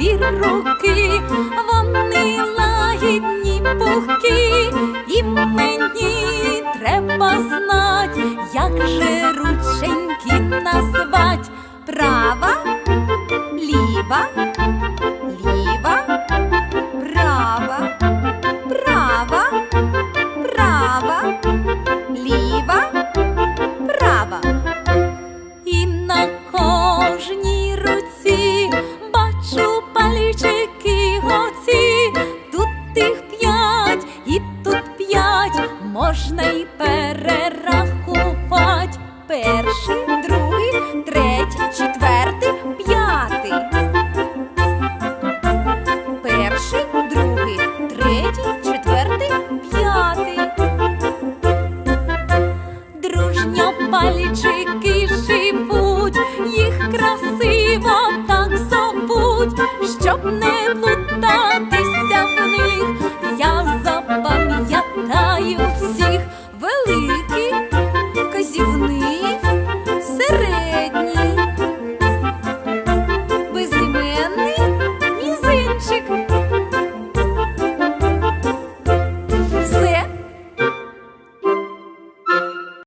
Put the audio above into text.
набір руки, вони лагідні пухкі, і мені треба знать, як же рученьки назвать права, ліва. можна й перерахувати перший, другий, третій, четвертий, п'ятий. Перший, другий, третій, четвертий, п'ятий. Дружньо пальчики живуть, їх красиво так забудь, щоб не плутати.